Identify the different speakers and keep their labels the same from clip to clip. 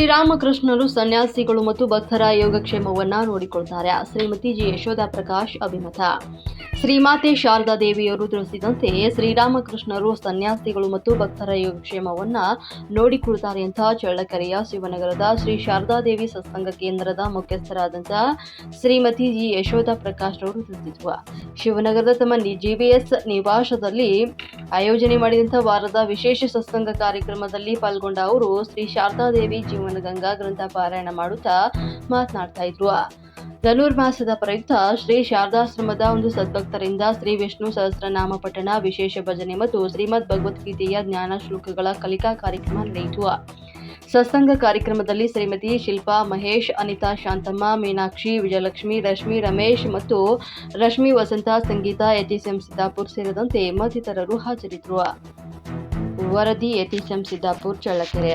Speaker 1: ಶ್ರೀರಾಮಕೃಷ್ಣರು ಸನ್ಯಾಸಿಗಳು ಮತ್ತು ಭಕ್ತರ ಯೋಗಕ್ಷೇಮವನ್ನ ನೋಡಿಕೊಳ್ತಾರೆ. ಶ್ರೀಮತಿ ಜಿ. ಯಶೋಧ ಪ್ರಕಾಶ್ ಅಭಿಮತ. ಶ್ರೀಮಾತೆ ಶಾರದಾ ದೇವಿಯವರು ತಿಳಿಸಿದಂತೆ ಶ್ರೀರಾಮಕೃಷ್ಣರು ಸನ್ಯಾಸಿಗಳು ಮತ್ತು ಭಕ್ತರ ಯೋಗಕ್ಷೇಮವನ್ನ ನೋಡಿಕೊಳ್ತಾರೆ ಅಂತ ಚಳ್ಳಕೆರೆಯ ಶಿವನಗರದ ಶ್ರೀ ಶಾರದಾದೇವಿ ಸತ್ಸಂಗ ಕೇಂದ್ರದ ಮುಖ್ಯಸ್ಥರಾದಂತಹ ಶ್ರೀಮತಿ ಜಿ. ಯಶೋಧ ಪ್ರಕಾಶ್ ಅವರು ತಿಳಿಸಿದ್ರು. ಶಿವನಗರದ ತಮ್ಮ ಜಿಬಿಎಸ್ ನಿವಾಸದಲ್ಲಿ ಆಯೋಜನೆ ಮಾಡಿದಂತಹ ವಾರದ ವಿಶೇಷ ಸತ್ಸಂಗ ಕಾರ್ಯಕ್ರಮದಲ್ಲಿ ಪಾಲ್ಗೊಂಡ ಅವರು ಶ್ರೀ ಶಾರದಾದೇವಿ ಜೀವನ ಗಂಗಾ ಗ್ರಂಥ ಪಾರಾಯಣ ಮಾಡುತ್ತಾ ಮಾತನಾಡ್ತಾ ಇದ್ರು. ಧನುರ್ಮಾಸದ ಪ್ರಯುಕ್ತ ಶ್ರೀ ಶಾರದಾಶ್ರಮದ ಒಂದು ಸದ್ಭಕ್ತರಿಂದ ಶ್ರೀ ವಿಷ್ಣು ಸಹಸ್ರನಾಮ ಪಠಣ, ವಿಶೇಷ ಭಜನೆ ಮತ್ತು ಶ್ರೀಮದ್ ಭಗವದ್ಗೀತೆಯ ಜ್ಞಾನ ಶ್ಲೋಕಗಳ ಕಲಿಕಾ ಕಾರ್ಯಕ್ರಮ ನಡೆಯಿತು. ಸತ್ಸಂಗ ಕಾರ್ಯಕ್ರಮದಲ್ಲಿ ಶ್ರೀಮತಿ ಶಿಲ್ಪಾ ಮಹೇಶ್, ಅನಿತಾ ಶಾಂತಮ್ಮ, ಮೀನಾಕ್ಷಿ, ವಿಜಯಲಕ್ಷ್ಮಿ, ರಶ್ಮಿ ರಮೇಶ್ ಮತ್ತು ರಶ್ಮಿ ವಸಂತ, ಸಂಗೀತ ಎಟಿಸಿಎಂ ಸಿದ್ದಾಪುರ್ ಸೇರಿದಂತೆ ಮತ್ತಿತರರು ಹಾಜರಿದ್ರು. ವರದಿ ಎಟಿಸಿಎಂ ಸಿದ್ದಾಪುರ್ ಚಳ್ಳಕೆರೆ.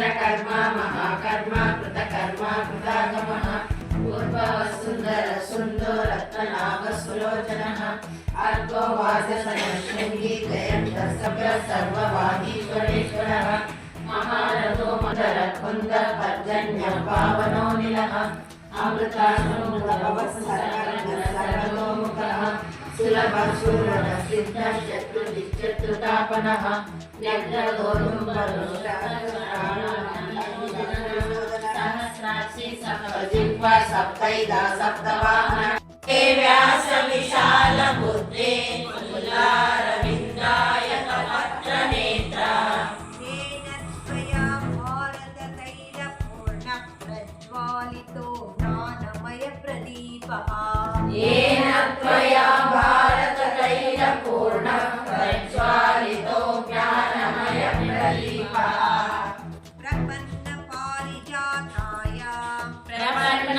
Speaker 2: ఇంద్రకర్మ మహాకర్మ కృతకర్మ కృతాగమ. పూర్వవసుందర సుందో రత్ననాభసులోచన అర్గో వాచసనశృంగి జయం దశభ్ర సిద్ధ శత్రు నిశ్చత్రుతాపనః सप्तैदा सप्तवाहन हे व्यासविशालबुद्धे तुलारविन्दाय कपत्रनेत्रा
Speaker 3: तेन त्वया भारततैलपूर्णप्रज्वालितो ज्ञानमयप्रदीपः
Speaker 2: येन त्वया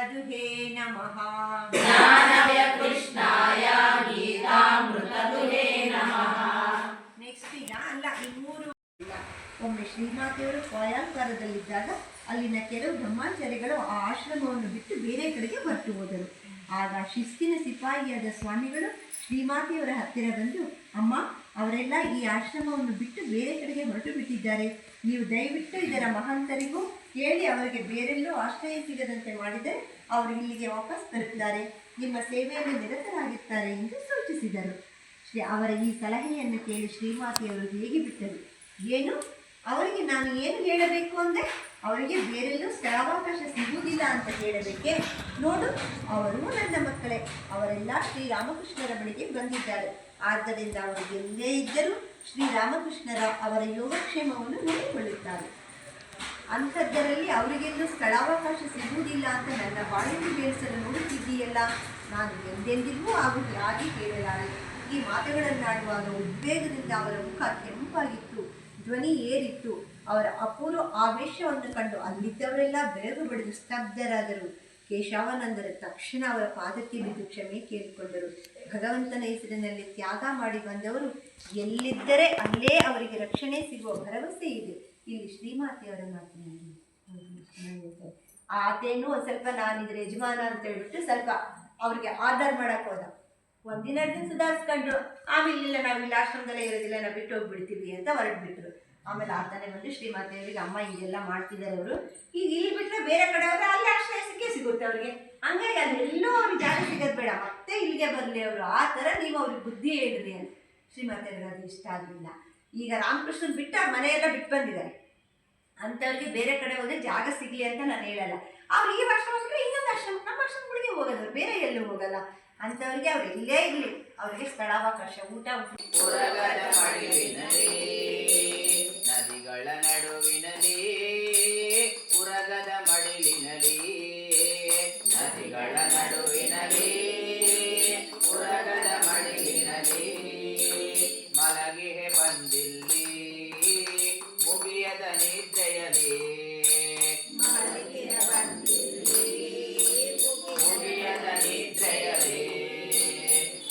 Speaker 3: ಗೀತಾಮೃತದುಹೇ
Speaker 2: ನಮಃ. ಜ್ಞಾನವೇ ಕೃಷ್ಣಾಯ ನಮಃ.
Speaker 3: ನೆಕ್ಸ್ಟ್ ಈಗ ಮೂರು ಒಮ್ಮೆ ಶ್ರೀಮಾತೆಯವರು ಸ್ವಯಂಕಾರದಲ್ಲಿದ್ದಾಗ ಅಲ್ಲಿನ ಕೆಲವು ಬ್ರಹ್ಮಾಚಾರಿಗಳು ಆ ಆಶ್ರಮವನ್ನು ಬಿಟ್ಟು ಬೇರೆ ಕಡೆಗೆ ಹೊರಟು ಹೋದರು. ಆಗ ಶಿಸ್ತಿನ ಸಿಪಾಯಿಯಾದ ಸ್ವಾಮಿಗಳು ಶ್ರೀಮಾತೆಯವರ ಹತ್ತಿರ ಬಂದು ಅಮ್ಮ ಅವರೆಲ್ಲ ಈ ಆಶ್ರಮವನ್ನು ಬಿಟ್ಟು ಬೇರೆ ಕಡೆಗೆ ಹೊರಟು ಬಿಟ್ಟಿದ್ದಾರೆ. ನೀವು ದಯವಿಟ್ಟು ಇದರ ಮಹಾಂತರಿಗೂ ಹೇಳಿ ಅವರಿಗೆ ಬೇರೆಲ್ಲೂ ಆಶ್ರಯ ಸಿಗದಂತೆ ಮಾಡಿದರೆ ಅವರು ಇಲ್ಲಿಗೆ ವಾಪಸ್ ಬರುತ್ತಾರೆ. ನಿಮ್ಮ ಸೇವೆಯಲ್ಲಿ ನಿರತರಾಗಿರ್ತಾರೆ ಎಂದು ಸೂಚಿಸಿದರು. ಶ್ರೀ, ಅವರ ಈ ಸಲಹೆಯನ್ನು ಕೇಳಿ ಶ್ರೀಮಾತೆಯವರು ಹೇಗೆ ಬಿಟ್ಟರು ಏನು? ಅವರಿಗೆ ನಾನು ಏನು ಹೇಳಬೇಕು ಅಂದರೆ ಅವರಿಗೆ ಬೇರೆಲ್ಲೂ ಸ್ಥಳಾವಕಾಶ ಸಿಗುವುದಿಲ್ಲ ಅಂತ ಹೇಳಬೇಕೆ? ನೋಡು, ಅವರು ನನ್ನ ಮಕ್ಕಳೇ. ಅವರೆಲ್ಲ ಶ್ರೀರಾಮಕೃಷ್ಣರ ಬಳಿಗೆ ಬಂದಿದ್ದಾರೆ. ಆದ್ದರಿಂದ ಅವರು ಎಲ್ಲೇ ಇದ್ದರೂ ಶ್ರೀರಾಮಕೃಷ್ಣರ ಅವರ ಯೋಗಕ್ಷೇಮವನ್ನು ನೋಡಿಕೊಳ್ಳುತ್ತಾರೆ. ಅಂಥದ್ದರಲ್ಲಿ ಅವರಿಗೆಲ್ಲೂ ಸ್ಥಳಾವಕಾಶ ಸಿಗುವುದಿಲ್ಲ ಅಂತ ನನ್ನ ಬಾಳಿಗೆ ಬೇರಿಸಲು ನೋಡುತ್ತಿದ್ದೀಯಲ್ಲ? ನಾನು ಎಂದೆಂದಿಗೂ ಹಾಗೂ ಹಾಗೆ ಕೇಳಲಾರೆ. ಈ ಮಾತುಗಳನ್ನಾಡುವಾಗ ಉದ್ವೇಗದಿಂದ ಅವರ ಮುಖ ಕೆಂಪಾಗಿತ್ತು, ಧ್ವನಿ ಏರಿತ್ತು. ಅವರ ಅಪೂರ್ವ ಆವೇಶವನ್ನು ಕಂಡು ಅಲ್ಲಿದ್ದವರೆಲ್ಲ ಬೆರಗು ಬಡಿದು ಸ್ತಬ್ಧರಾದರು. ಕೇಶವಾನಂದರ ತಕ್ಷಣ ಅವರ ಪಾದಕ್ಕೆ ಬಿದ್ದು ಕ್ಷಮೆ ಕೇಳಿಕೊಂಡರು. ಭಗವಂತನ ಹೆಸರಿನಲ್ಲಿ ತ್ಯಾಗ ಮಾಡಿ ಬಂದವರು ಎಲ್ಲಿದ್ದರೆ ಅಲ್ಲೇ ಅವರಿಗೆ ರಕ್ಷಣೆ ಸಿಗುವ ಭರವಸೆ ಇದೆ. ಇಲ್ಲಿ ಶ್ರೀಮಾತೆಯವರ ಮಾತಿನಲ್ಲಿ ಆತೇನು ಒಂದು ಸ್ವಲ್ಪ ನಾನಿದ್ರ ಯಜಮಾನ ಅಂತ ಹೇಳ್ಬಿಟ್ಟು ಸ್ವಲ್ಪ ಅವ್ರಿಗೆ ಆರ್ಡರ್ ಮಾಡಕ್ ಹೋದ. ಒಂದಿನ ದಿನ ಸುಧಾರಿಸ್ಕೊಂಡ್ರು. ಆಮೇಲೆ ಇಲ್ಲ ನಾವು ಇಲ್ಲಿ ಆಶ್ರಮದಲ್ಲೇ ಇರೋದಿಲ್ಲ, ನಾವು ಬಿಟ್ಟು ಹೋಗ್ಬಿಡ್ತೀವಿ ಅಂತ ಹೊರಟ್ಬಿಟ್ರು. ಆಮೇಲೆ ಆತನೇ ಬಂದು ಶ್ರೀಮಾತೆಯವರಿಗೆ ಅಮ್ಮ ಹಿಂಗೆಲ್ಲ ಮಾಡ್ತಿದ್ದಾರೆ ಅವರು. ಈಗ ಇಲ್ಲಿ ಬಿಟ್ಟರೆ ಬೇರೆ ಕಡೆ ಹೋದ್ರೆ ಅಲ್ಲಿ ಆಶ್ರಯ ಸಿಕ್ಕೇ ಸಿಗುತ್ತೆ ಅವ್ರಿಗೆ. ಹಂಗಾಗಿ ಅಲ್ಲೆಲ್ಲೋ ಅವ್ರಿಗೆ ಜಾಗ ಸಿಗೋದು ಬೇಡ. ಮತ್ತೆ ಇಲ್ಲಿಗೆ ಬರಲಿ ಅವರು. ಆ ಥರ ನೀವು ಅವ್ರಿಗೆ ಬುದ್ಧಿ ಹೇಳ್ರಿ ಅಂತ ಶ್ರೀಮಾತೆಯವ್ರಿಗೆ ಅದು ಇಷ್ಟ ಆಗಲಿಲ್ಲ. ಈಗ ರಾಮಕೃಷ್ಣನ್ ಬಿಟ್ಟು ಅವ್ರ ಮನೆಯೆಲ್ಲ ಬಿಟ್ಟು ಬಂದಿದ್ದಾರೆ. ಅಂಥವ್ರಿಗೆ ಬೇರೆ ಕಡೆ ಹೋದ್ರೆ ಜಾಗ ಸಿಗಲಿ ಅಂತ ನಾನು ಹೇಳಲ್ಲ. ಅವ್ರು ಈ ಆಶ್ರಮ ಬಿಟ್ಟರೆ ಇನ್ನೊಂದು ಆಶ್ರಮ ನಮ್ಮ ಆಶ್ರಮಗಳಿಗೆ ಹೋಗೋದು ಬೇರೆ ಎಲ್ಲೂ ಹೋಗಲ್ಲ. ಅಂಥವ್ರಿಗೆ ಅವ್ರು ಇಲ್ಲೇ ಇರಲಿ. ಅವ್ರಿಗೆ ಸ್ಥಳಾವಕಾಶ, ಊಟ
Speaker 4: ನದಿಗಳ ನಡುವಿನಲ್ಲಿ ಉರಗದ ಮಡಿಲಿನಲ್ಲಿ ನದಿಗಳ ನಡುವಿನಲ್ಲಿ ಉರಗದ ಮಡಿಲಿನಲ್ಲಿ ಮಲಗಿಹೆ ಬಂದಿಲ್ಲಿ ಮುಗಿಯದ ನಿದ್ರೆಯಲಿ ಮುಗಿಯದ ನಿದ್ರೆಯಲಿ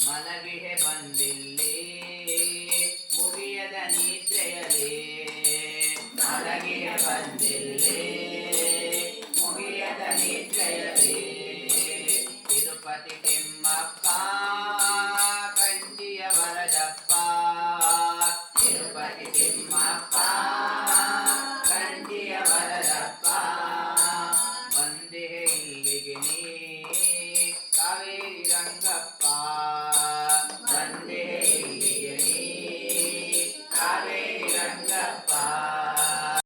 Speaker 4: ಮಲಗಿಹೆ ಬಂದಿಲ್ಲಿ ಮುಗಿಯದ ನಿದ್ರೆಯಲಿ ಬಂದೆ